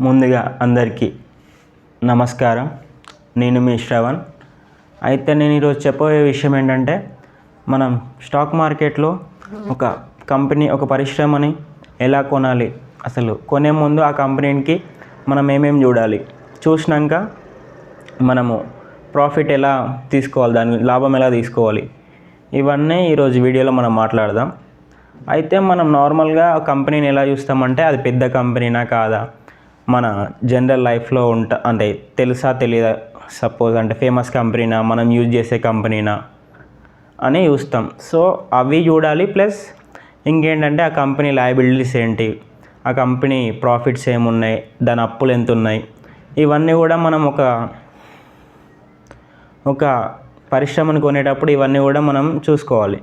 ముందుగా అందరికీ నమస్కారం. నేను మీ శ్రవణ్. అయితే నేను ఈరోజు చెప్పబోయే విషయం ఏంటంటే మనం స్టాక్ మార్కెట్లో ఒక కంపెనీ ఒక పరిశ్రమని ఎలా కొనాలి అసలు కొనే ముందు ఆ కంపెనీకి మనం ఏమేమి చూడాలి చూసినాక మనము ప్రాఫిట్ ఎలా తీసుకోవాలి దాని లాభం ఎలా తీసుకోవాలి ఇవన్నీ ఈరోజు వీడియోలో మనం మాట్లాడదాం. అయితే మనం నార్మల్గా కంపెనీని ఎలా చూస్తామంటే అది పెద్ద కంపెనీనా కాదా మన జనరల్ లైఫ్లో ఉంట అంటే తెలుసా తెలియదా సపోజ్ అంటే ఫేమస్ కంపెనీనా మనం యూజ్ చేసే కంపెనీనా అని చూస్తాం. సో అవి చూడాలి ప్లస్ ఇంకేంటంటే ఆ కంపెనీ లయబిలిటీస్ ఏంటి? ఆ కంపెనీ ప్రాఫిట్స్ ఏమున్నాయి? దాని అప్పులు ఎంత ఉన్నాయి ఇవన్నీ కూడా మనం ఒక ఒక పరిశ్రమను కొనేటప్పుడు ఇవన్నీ కూడా మనం చూసుకోవాలి.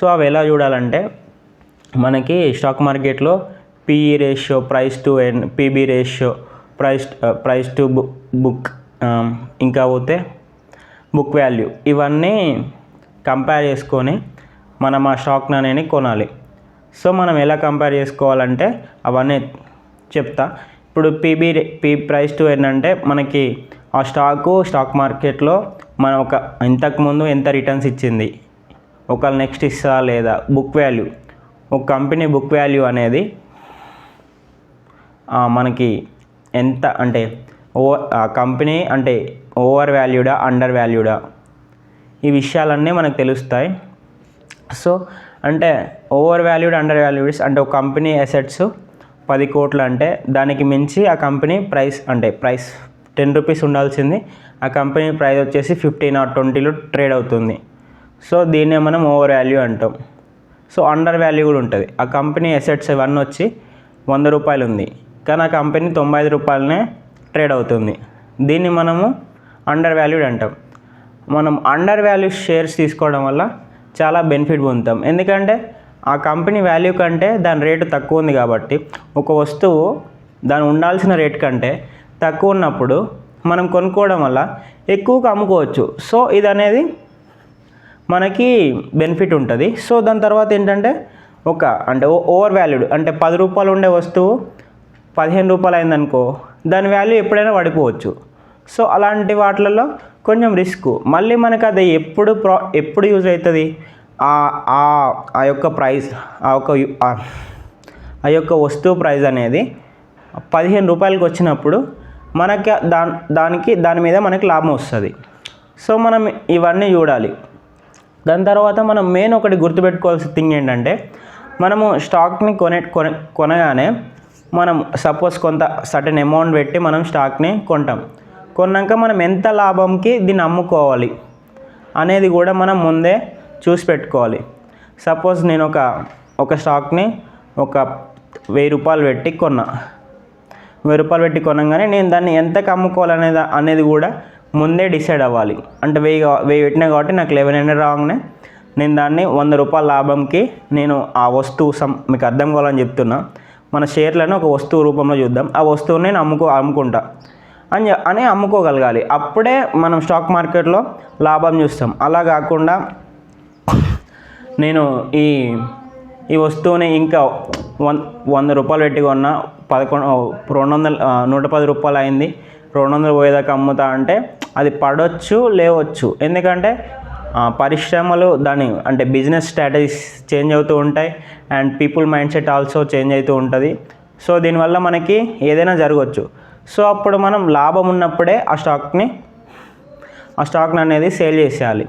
సో అవి ఎలా చూడాలంటే మనకి స్టాక్ మార్కెట్లో PE ratio price to and PB ratio price price to book book ఇంకా పోతే బుక్ వాల్యూ ఇవన్నీ కంపేర్ చేసుకొని మనం ఆ స్టాక్ అనేది కొనాలి. సో మనం ఎలా కంపేర్ చేసుకోవాలంటే అవన్నీ చెప్తా. ఇప్పుడు పీబీ పీ ప్రైస్ టు ఏంటంటే మనకి ఆ స్టాకు స్టాక్ మార్కెట్లో మనం ఒక ఇంతకుముందు ఎంత రిటర్న్స్ ఇచ్చింది? ఒక నెక్స్ట్ ఇస్తా లేదా? బుక్ వాల్యూ ఒక కంపెనీ బుక్ వాల్యూ అనేది మనకి ఎంత అంటే ఓవర్ ఆ కంపెనీ అంటే ఓవర్ వాల్యూడా అండర్ వాల్యూడా? ఈ విషయాలన్నీ మనకు తెలుస్తాయి. సో అంటే ఓవర్ వాల్యూడ్ అండర్ వాల్యూడ్స్ అంటే ఒక కంపెనీ అసెట్స్ పది కోట్లు అంటే దానికి మించి ఆ కంపెనీ ప్రైస్ అంటే ప్రైస్ టెన్ రూపీస్ ఉండాల్సింది. ఆ కంపెనీ ప్రైస్ వచ్చేసి ఫిఫ్టీన్ ఆర్ ట్వంటీలో ట్రేడ్ అవుతుంది. సో దీన్నే మనం ఓవర్ వాల్యూ అంటాం. సో అండర్ వాల్యూ కూడా ఉంటుంది. ఆ కంపెనీ అసెట్స్ ఇవన్నీ వచ్చి వంద రూపాయలు ఉంది. కానీ ఆ కంపెనీ తొంభై ఐదు రూపాయలనే ట్రేడ్ అవుతుంది. దీన్ని మనము అండర్ వాల్యూడ్ అంటాం. మనం అండర్ వాల్యూ షేర్స్ తీసుకోవడం వల్ల చాలా బెనిఫిట్ పొందుతాం. ఎందుకంటే ఆ కంపెనీ వాల్యూ కంటే దాని రేటు తక్కువ ఉంది కాబట్టి ఒక వస్తువు దాని ఉండాల్సిన రేట్ కంటే తక్కువ ఉన్నప్పుడు మనం కొనుక్కోవడం వల్ల ఎక్కువగా అమ్ముకోవచ్చు. సో ఇది అనేది మనకి బెనిఫిట్ ఉంటుంది. సో దాని తర్వాత ఏంటంటే ఒక అంటే ఓ- ఓవర్ వాల్యూడ్ అంటే పది రూపాయలు ఉండే వస్తువు పదిహేను రూపాయలు అయిందనుకో దాని వాల్యూ ఎప్పుడైనా పడిపోవచ్చు. సో అలాంటి వాటిలలో కొంచెం రిస్క్ మళ్ళీ మనకు అది ఎప్పుడు ప్రా ఎప్పుడు యూజ్ అవుతుంది? ఆ ఆ- ఆ యొక్క ప్రైస్ ఆ యొక్క ఆ- యొక్క వస్తువు ప్రైస్ అనేది పదిహేను రూపాయలకి వచ్చినప్పుడు మనకి దా దానికి దాని మీద మనకి లాభం వస్తుంది. సో మనం ఇవన్నీ చూడాలి. దాని తర్వాత మనం మెయిన్ ఒకటి గుర్తుపెట్టుకోవాల్సిన థింగ్ ఏంటంటే మనము స్టాక్ని కొనే కొన కొనగానే మనం సపోజ్ కొంత సర్టెన్ అమౌంట్ పెట్టి మనం స్టాక్ని కొంటాం. కొన్నాక మనం ఎంత లాభంకి దీన్ని అమ్ముకోవాలి అనేది కూడా మనం ముందే చూసి పెట్టుకోవాలి. సపోజ్ నేను ఒక ఒక స్టాక్ని ఒక వెయ్యి రూపాయలు పెట్టి కొన్నా. వెయ్యి రూపాయలు పెట్టి కొనగానే నేను దాన్ని ఎంతకు అమ్ముకోవాలనేది అనేది కూడా ముందే డిసైడ్ అవ్వాలి. అంటే వెయ్యి వెయ్యి పెట్టినా కాబట్టి నాకు లెవెన్ హండ్రెడ్ రాగానే. నేను దాన్ని వంద రూపాయల లాభంకి నేను ఆ వస్తువు సం మీకు అర్థం కావాలని చెప్తున్నా. మన షేర్లను ఒక వస్తువు రూపంలో చూద్దాం. ఆ వస్తువుని నేను అమ్ముకో అమ్ముకుంటా. అని అని అమ్ముకోగలగాలి. అప్పుడే మనం స్టాక్ మార్కెట్లో లాభం చూస్తాం. అలా కాకుండా నేను ఈ ఈ వస్తువుని ఇంకా వన్ వంద రూపాయలు పెట్టి కొన్నా. పదకొండు రెండు వందలు నూట పది రూపాయలు అయింది. రెండు వందలు పోయేదాకా అమ్ముతా అంటే అది పడవచ్చు లేవచ్చు. ఎందుకంటే పరిశ్రమలు దాని అంటే బిజినెస్ స్ట్రాటజీస్ చేంజ్ అవుతూ ఉంటాయి and people mindset also change అవుతూ ఉంటుంది. సో దీనివల్ల మనకి ఏదైనా జరగవచ్చు సో అప్పుడు మనం లాభం ఉన్నప్పుడే ఆ స్టాక్ని ఆ స్టాక్ని అనేది సేల్ చేసేయాలి.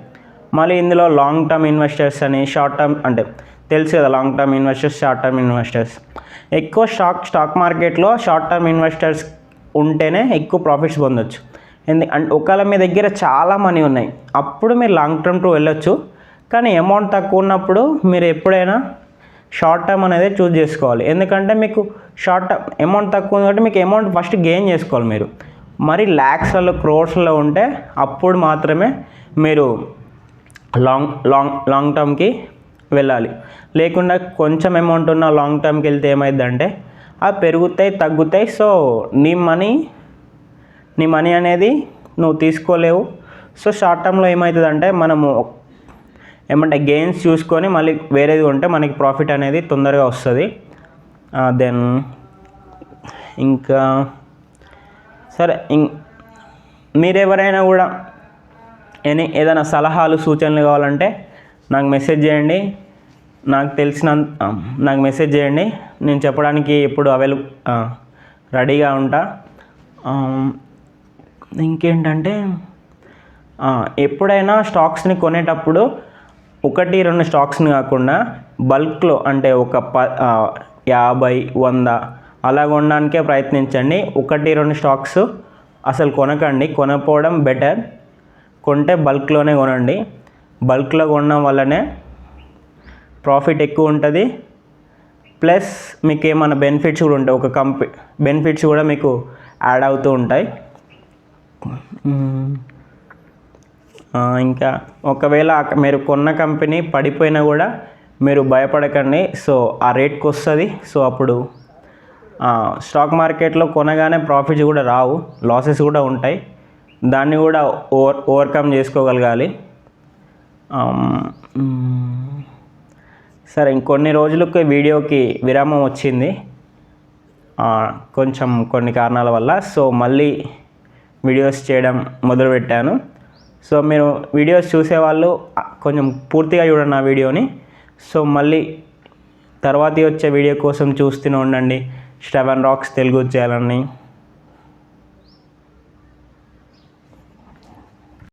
మళ్ళీ ఇందులో లాంగ్ టర్మ్ ఇన్వెస్టర్స్ అని షార్ట్ టర్మ్ అంటే తెలుసు కదా long term investors short term investors ఎక్కువ స్టాక్ స్టాక్ మార్కెట్లో షార్ట్ టర్మ్ ఇన్వెస్టర్స్ ఉంటేనే ఎక్కువ ప్రాఫిట్స్ పొందొచ్చు. ఎందుకంటే ఒకవేళ మీ దగ్గర చాలా మనీ ఉన్నాయి అప్పుడు మీరు లాంగ్ టర్మ్ టు వెళ్ళొచ్చు. కానీ అమౌంట్ తక్కువ ఉన్నప్పుడు మీరు ఎప్పుడైనా షార్ట్ టర్మ్ అనేది చూస్ చేసుకోవాలి. ఎందుకంటే మీకు షార్ట్ టర్మ్ అమౌంట్ తక్కువ ఉంది కాబట్టి మీకు అమౌంట్ ఫస్ట్ గెయిన్ చేసుకోవాలి మీరు. మరి ల్యాక్స్లలో క్రోర్స్లో ఉంటే అప్పుడు మాత్రమే మీరు లాంగ్ లాంగ్ లాంగ్ టర్మ్కి వెళ్ళాలి. లేకుండా కొంచెం అమౌంట్ ఉన్న లాంగ్ టర్మ్కి వెళ్తే ఏమైందంటే అవి పెరుగుతాయి తగ్గుతాయి. సో నీ మనీ నీ మనీ అనేది నువ్వు తీసుకోలేవు. సో షార్ట్ టర్మ్లో ఏమవుతుందంటే మనము ఏమంటే గెయిన్స్ చూసుకొని మళ్ళీ వేరేది ఉంటే మనకి ప్రాఫిట్ అనేది తొందరగా వస్తుంది. దెన్ ఇంకా సరే ఇం మీరెవరైనా కూడా ఎనీ ఏదైనా సలహాలు సూచనలు కావాలంటే నాకు మెసేజ్ చేయండి. నాకు తెలిసిన నాకు మెసేజ్ చేయండి. నేను చెప్పడానికి ఎప్పుడు అవైలబుల్ రెడీగా ఉంటా. ఇంకేంటంటే ఎప్పుడైనా స్టాక్స్ని కొనేటప్పుడు ఒకటి రెండు స్టాక్స్ని కాకుండా బల్క్లో అంటే ఒక ప యాభై వంద అలా కొనడానికే ప్రయత్నించండి. ఒకటి రెండు స్టాక్స్ అసలు కొనకండి. కొనకపోవడం బెటర్. కొంటే బల్క్లోనే కొనండి. బల్క్లో కొనడం వల్లనే ప్రాఫిట్ ఎక్కువ ఉంటుంది. ప్లస్ మీకు ఏమైనా బెనిఫిట్స్ కూడా ఉంటాయి. ఒక కంపె బెనిఫిట్స్ కూడా మీకు యాడ్ అవుతూ ఉంటాయి. ఇంకా ఒకవేళ మీరు కొన్న కంపెనీ పడిపోయినా కూడా మీరు భయపడకండి. సో ఆ రేట్కి వస్తుంది. సో అప్పుడు స్టాక్ మార్కెట్లో కొనగానే ప్రాఫిట్స్ కూడా రావు. లాసెస్ కూడా ఉంటాయి. దాన్ని కూడా ఓవర్ ఓవర్కమ్ చేసుకోగలగాలి. సరే ఇంకొన్ని రోజులకు వీడియోకి విరామం వచ్చింది. కొంచెం కొన్ని కారణాల వల్ల. సో మళ్ళీ వీడియోస్ చేయడం మొదలుపెట్టాను. సో మీరు వీడియోస్ చూసేవాళ్ళు కొంచెం పూర్తిగా చూడండి నా వీడియోని. సో మళ్ళీ తర్వాతి వచ్చే వీడియో కోసం చూస్తూనే ఉండండి. స్టెవెన్ రాక్స్ తెలుగు చేయాలని